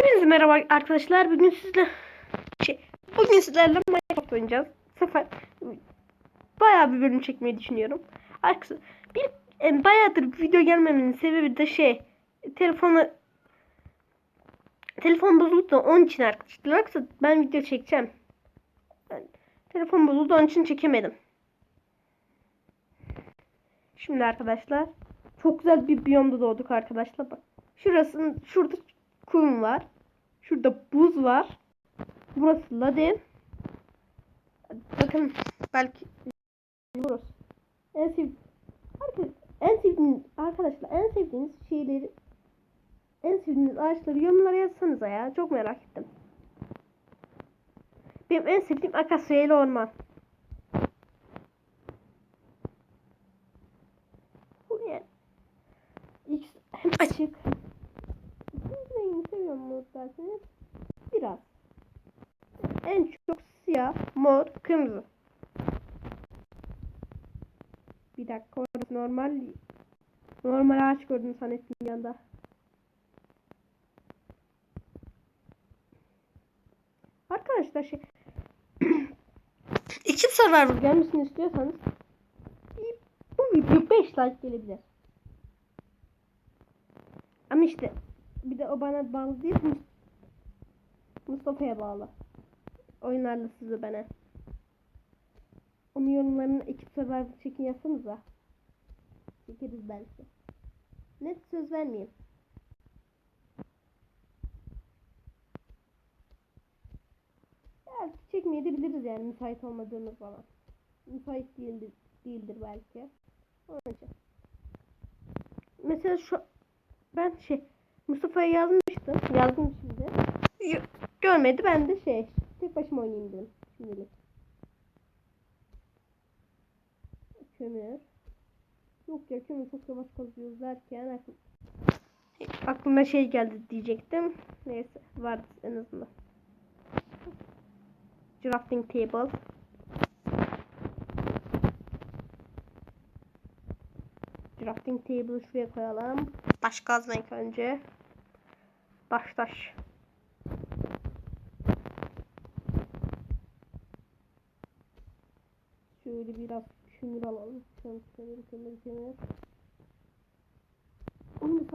Hepinize merhaba arkadaşlar. Bugün sizle şey, bugün sizlerle Minecraft oynayacağız. Sefer bayağı bir bölüm çekmeyi düşünüyorum. Arkadaşlar bir yani bayağıdır video gelmemenin sebebi de şey telefonu telefon bozuldu da onun için arkadaşlar. Yoksa ben video çekeceğim. Yani, telefon bozuldu onun için çekemedim. Şimdi arkadaşlar çok güzel bir biyomda doğduk arkadaşlar. Bak. Şurasının şurada kum var. Şurada buz var. Burası ladin. Bakın belki burası. En sev Arkadaşlar, en sevdiğiniz arkadaşlar en sevdiğiniz şeyleri en sevdiğiniz ağaçları yorumlara yazsanıza ya. Çok merak ettim. Benim en sevdiğim akasya ile orman. Bu ne? X hem açık. İkinci rengini seviyor mu derseniz biraz. En çok siyah, mor, kırmızı. Bir dakika orası normal normal ağaç gördüm zannettim bir anda. Arkadaşlar şey ekip Survivor gelmesini istiyorsanız bu video 5 like gelebilir. Ama işte bir de o bana bağlı değil Mustafa'ya bağlı. Oynarlı sizi bana. Onun yorumlarını ekip Survivor çekin yazsanıza. Çekeriz belki. Net söz vermeyeyim. Belki çekmeye de biliriz yani müsait olmadığımız falan. Müsait değildir, değildir belki. Onun için. Mesela şu ben şey Mustafa'ya yazmıştım. Yazdım şimdi. Görmedi ben de şey tek başıma oynayayım dedim şimdilik. Kömür. Yok ya kömür çok yavaş kazıyoruz derken aklım, aklıma şey geldi diyecektim. Neyse var en azından. Drafting table. Drafting table'ı şuraya koyalım. Baş kazma ilk önce. Baş taş. Şöyle biraz kömür alalım. Kömür, kömür, kömür, kömür. Oyun,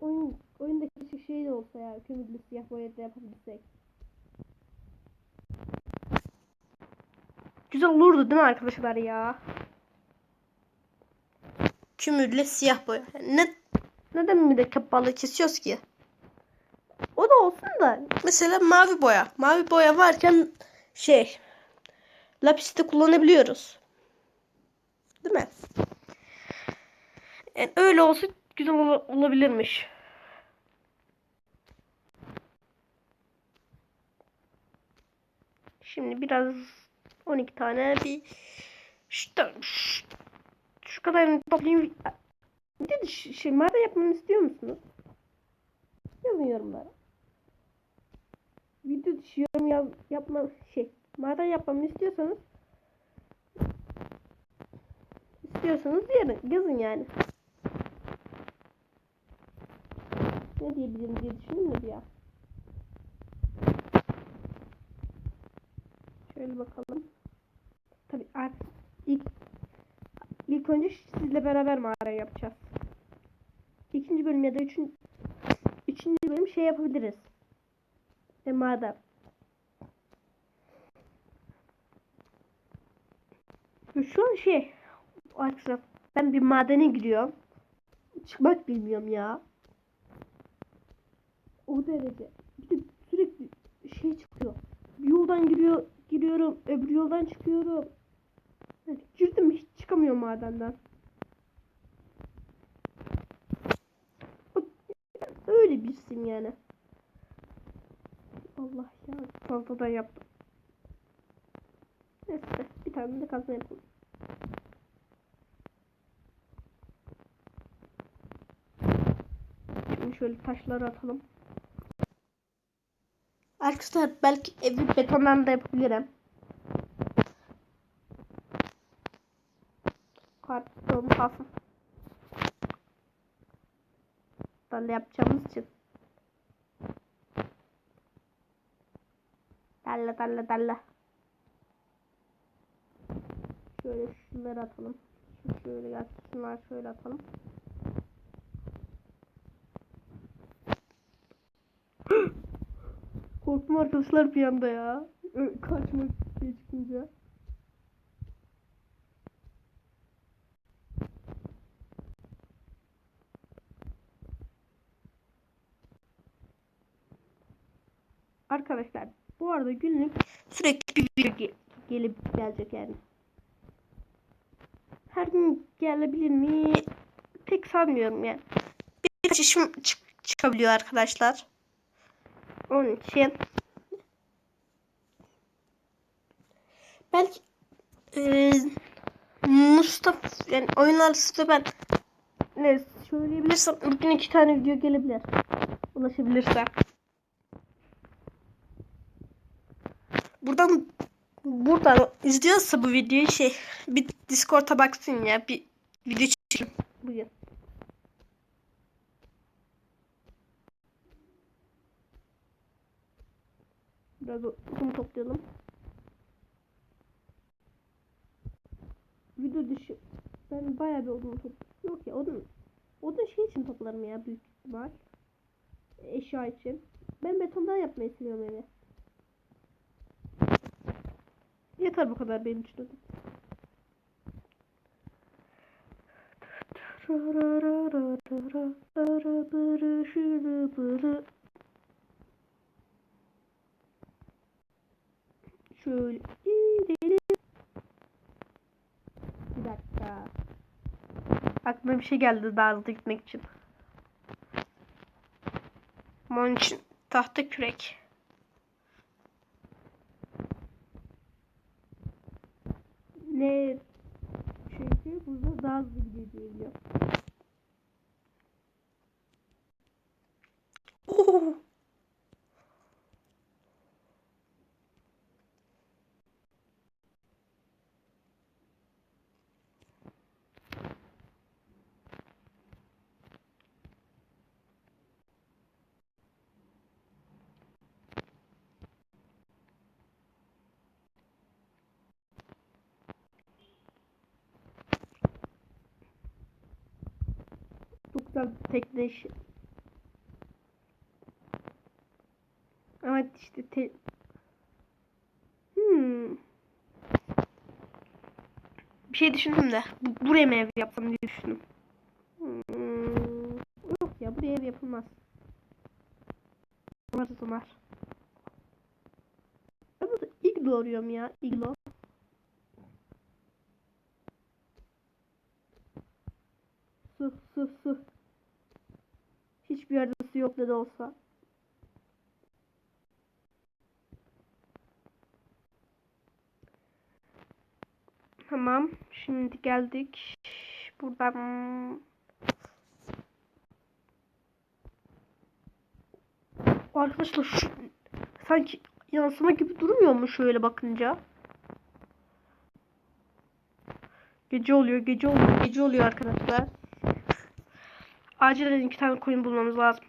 oyun, oyundaki şey de olsa ya. Kömürlü siyah boya da yapabilsek. Güzel olurdu değil mi arkadaşlar ya? Kümürle siyah boya. Ne neden mürekkep balığı kesiyoruz ki? O da olsun da mesela mavi boya. Mavi boya varken şey lapis de kullanabiliyoruz. Değil mi? Yani öyle olsa güzel ol- olabilirmiş. Şimdi biraz 12 tane bir şu, şu, kadarını toplayayım. Ş- şey maden yapmamı istiyor musunuz? Yazın yorumlara. Video dışı yorum yaz, yapma şey maden yapmamı istiyorsanız istiyorsanız yarın yazın yani. Ne diyebilirim diye düşündüm de ya. Şöyle bakalım. Tabii artık ilk ilk önce sizle beraber mağara yapacağız. İkinci bölüm ya da üçün, üçüncü bölüm şey yapabiliriz. E maden. Şu an şey arkadaşlar ben bir madene giriyorum. Çıkmak bilmiyorum ya. O derece. Bir de sürekli şey çıkıyor. Bir yoldan giriyor, giriyorum, öbür yoldan çıkıyorum. Yani girdim hiç çıkamıyorum madenden. Öyle birsin yani. Allah ya fazladan yaptım. Neyse bir tane de kazma yapalım. Şöyle taşları atalım. Arkadaşlar belki evi betondan da yapabilirim. Karton kalsın. Böyle yapacağımız için. Dalla dalla dalla. Şöyle şunları atalım. Şöyle gelsin. Şunları şöyle atalım. Korktum arkadaşlar bir anda ya. Kaçmak diye çıkınca. Arkadaşlar bu arada günlük sürekli bir video ge- gelip gelecek yani. Her gün gelebilir mi? Pek sanmıyorum yani. Birkaç işim çık- çıkabiliyor arkadaşlar. Onun için belki eee Mustafa yani oyunlar size ben ne söyleyebilirsem bugün iki tane video gelebilir. Ulaşabilirsem. Buradan buradan izliyorsa bu videoyu şey bir Discord'a baksın ya bir video çekelim bugün. Biraz odun toplayalım. Video dışı ben bayağı bir odun top yok ya odun odun şey için toplarım ya büyük ihtimal eşya için. Ben betondan yapmayı seviyorum evi. Yeter bu kadar benim için odun. Şöyle gidelim. Bir dakika. Aklıma bir şey geldi daha hızlı gitmek için. Onun için tahta kürek. Ne çünkü burada daha hızlı gidiyor diye biliyorum. Oo. Bir tekne işi. Evet işte te... Hmm. Bir şey düşündüm de bu- buraya mı ev yapsam diye düşündüm. Hmm. Yok ya buraya ev yapılmaz. Var var. Ben burada iglo arıyorum ya iglo. Su su su. Hiçbir yerde su yok ne olsa. Tamam. Şimdi geldik. Buradan Arkadaşlar şu sanki yansıma gibi durmuyor mu şöyle bakınca? Gece oluyor, gece oluyor, gece oluyor arkadaşlar. Acilen iki tane koyun bulmamız lazım.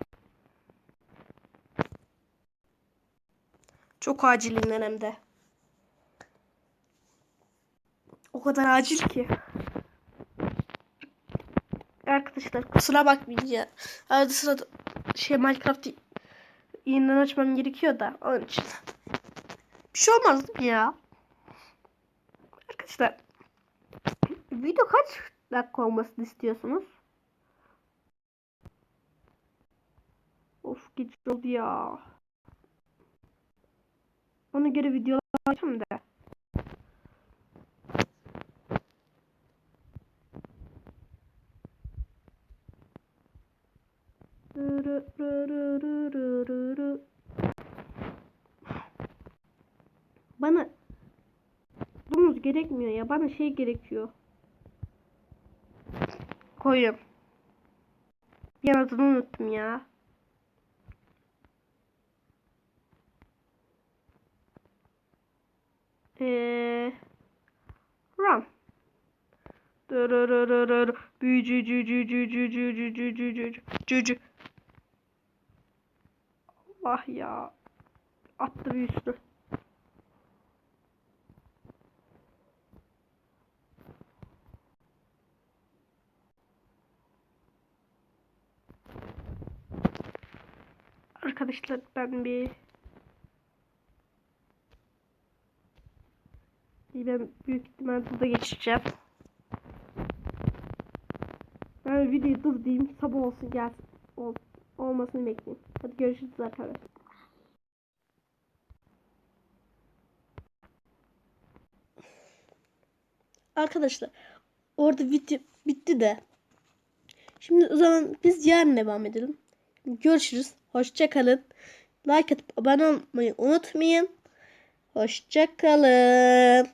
Çok acilinden hem de. O kadar acil ki. Arkadaşlar kusura bakmayın ya. Arada sırada şey Minecraft yeniden açmam gerekiyor da onun için. Bir şey olmaz mi ya? Arkadaşlar video kaç dakika olmasını istiyorsunuz? Of gece oldu ya. Ona göre videolar açayım da. Bana domuz gerekmiyor ya. Bana şey gerekiyor. Koyun. Bir an adını unuttum ya. Hadi. Run. Dırırırırır. Büyücü cü cü cü cü cü cü cü cü cü cü cü. Allah ya. Attı bir üstü. Arkadaşlar ben bir ben büyük ihtimal burada geçeceğim. Ben videoyu dur diyeyim sabah olsun gelsin. Ol, olmasını bekleyeyim. Hadi görüşürüz arkadaşlar. Arkadaşlar orada video bitti de. Şimdi o zaman biz yarın devam edelim. Görüşürüz. Hoşça kalın. Like atıp abone olmayı unutmayın. Hoşça kalın.